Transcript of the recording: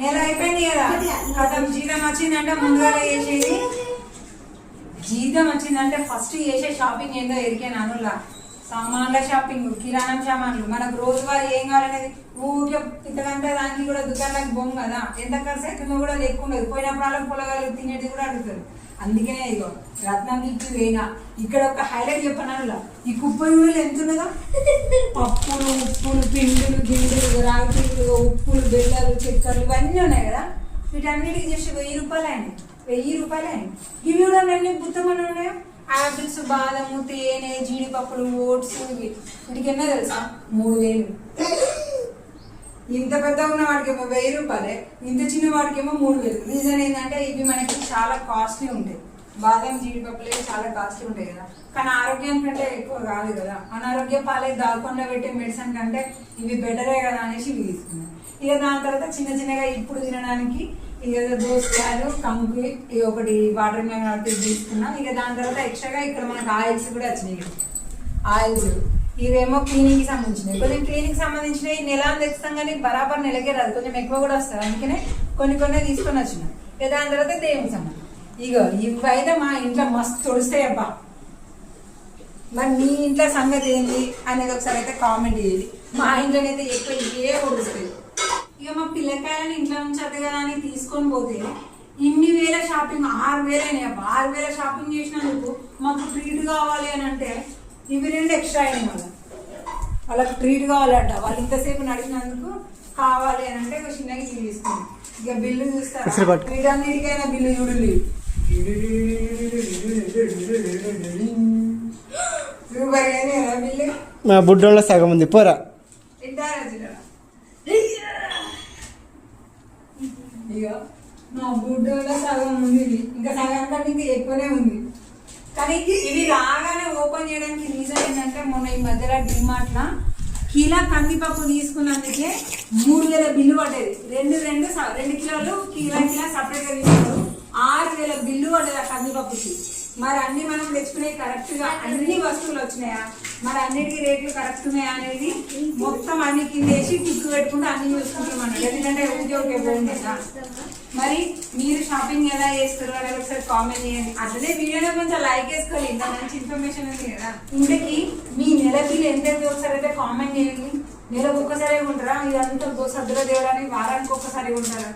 నెల అయిపోయింది కదా? అసలు జీతం వచ్చిందంటే ముందుగా చేసేది. జీతం వచ్చిందంటే ఫస్ట్ చేసే షాపింగ్ ఏందో ఎరికే నానుల్లా సామాన్ల షాపింగ్ కిరాణం సామాన్లు. మనకు రోజువారీ ఏం కావాలనేది ఊరికే ఇంతకంటే దానికి కూడా దుకాణానికి బొమ్మ కదా. ఎంత ఖర్చు అవుతుందో కూడా లేకుండా పోయినప్పుడు వాళ్ళకి పొలగాలు తినేది కూడా అడుగుతారు. అందుకనే ఇగో రత్నం తీర్చి వేయినా. ఇక్కడ ఒక హైలైట్ చెప్పనలా ఈ కుప్పలు కూడా ఎంత ఉన్నదా. పప్పులు ఉప్పులు పిండులు ఉప్పులు బెల్లలు ఇవన్నీ ఉన్నాయి కదా? వీటన్నిటికి చేసి వెయ్యి రూపాయలు అయింది వెయ్యి రూపాయలు అయింది ఇవి కూడా అన్ని బుద్ధమని ఉన్నాయా? ఆపిల్స్ బాదము తేనె జీడిపప్పులు ఓట్స్ ఇవి. వీటికి ఎన్నో తెలుసా? మూడు వేలు. ఇంత పెద్ద ఉన్న వాడికేమో వెయ్యి రూపాయలే. ఇంత చిన్న వాడికేమో మూడు వేలు. రీజన్ ఏంటంటే ఇవి మనకి చాలా కాస్ట్లీ ఉంటాయి. బాదం జీడిపప్పులే చాలా కాస్ట్లీ ఉంటాయి కదా. కానీ ఆరోగ్యం కంటే ఎక్కువ కాదు కదా. అనారోగ్య పాలే దాకుండా పెట్టే మెడిసిన్ కంటే ఇవి బెటరే కదా అనేసి ఇవి తీసుకున్నాం. ఇక దాని తర్వాత చిన్న చిన్నగా ఇప్పుడు తినడానికి ఇక దోసకాయలు కంకి ఇక ఒకటి వాటర్ మెలన్ ఒకటి తీసుకున్నాం. ఇక దాని తర్వాత ఎక్స్ట్రాగా ఇక్కడ మనకు ఆయిల్స్ కూడా వచ్చినాయి ఆయిల్స్. ఇవేమో క్లీనింగ్కి సంబంధించినవి. కొంచెం క్లీనింగ్ సంబంధించినవి నెల అని తెస్తాం కానీ బరాబర్ నెలకే రాదు. కొంచెం ఎక్కువ కూడా వస్తుంది. అందుకనే కొన్ని కొన్ని తీసుకొని వచ్చినాం. ఇక దాని తర్వాత దేవునికి సంబంధించి ఇగో ఇవైతే మా ఇంట్లో మస్తు తుడుస్తాయి అబ్బా. మరి మీ ఇంట్లో సంగతి ఏంటి అనేది ఒకసారి అయితే కామెంట్ చేయాలి మా ఇంట్లోనైతే ఎక్కువ ఇవే ఉడుస్తాయి ఇక మా పిల్లకాయలని ఇంట్లో నుంచి అని తీసుకొని పోతే ఇన్ని వేల షాపింగ్ ఆరు వేలు అయినాయి అబ్బా. ఆరు వేల షాపింగ్ చేసినందుకు మాకు ట్రీట్ కావాలి అని అంటే ఇవి రెండు ఎక్స్ట్రా అయినాయి మళ్ళీ. వాళ్ళకి ట్రీట్ కావాలంట. వాళ్ళు ఇంతసేపు నడిచినందుకు కావాలి అని అంటే ఒక చిన్నగా తీసుకుంది ఇక బిల్లు చూస్తారా? పట్టు. వీటన్నిటికైనా బిల్లు చూడండి రూపాయి కానీ మా బుడ్డోళ్ళ సగం ఉంది పోరా. తింటారా తినరా మా బుడ్డోలో సగం ఉంది. ఇంకా సగం కంటే ఇంకా ఎక్కువనే ఉంది. కానీ ఇది- రాగానే ఓపెన్ చేయడానికి రీజన్ ఏంటంటే మొన్న ఈ మధ్యలో డిమార్ట్ లా కందిపప్పు తీసుకున్నందుకే మూడు వేల బిల్లు పడ్డది. రెండు ఆ మరి అన్ని మనం తెచ్చుకునే కరెక్ట్గా అన్ని వస్తువులు వచ్చినాయా? మరి అన్నిటికీ రేట్లు కరెక్ట్ ఉన్నాయా అనేది మొత్తం అన్ని కింద వేసి టిక్కు పెట్టుకుంటే అన్ని చూసుకుంటామన్నాడు ఎందుకంటే ఉద్యోగం ఇవ్వండి కదా మరి మీరు షాపింగ్ ఎలా చేస్తారు అనేది ఒకసారి కామెంట్ చేయండి. అట్లనే వీడియోలో కొంచెం లైక్ వేసుకోవాలి. ఇంత మంచి ఇన్ఫర్మేషన్ ఉంది కదా. ఇంతకి మీ నెల బిల్ ఎంత ఒకసారి అయితే కామెంట్ చేయండి. నెలకు ఒక్కసారి ఉంటారా ఇదంతా సద్దుల దేవుడని వారానికి ఒక్కసారి ఉంటారా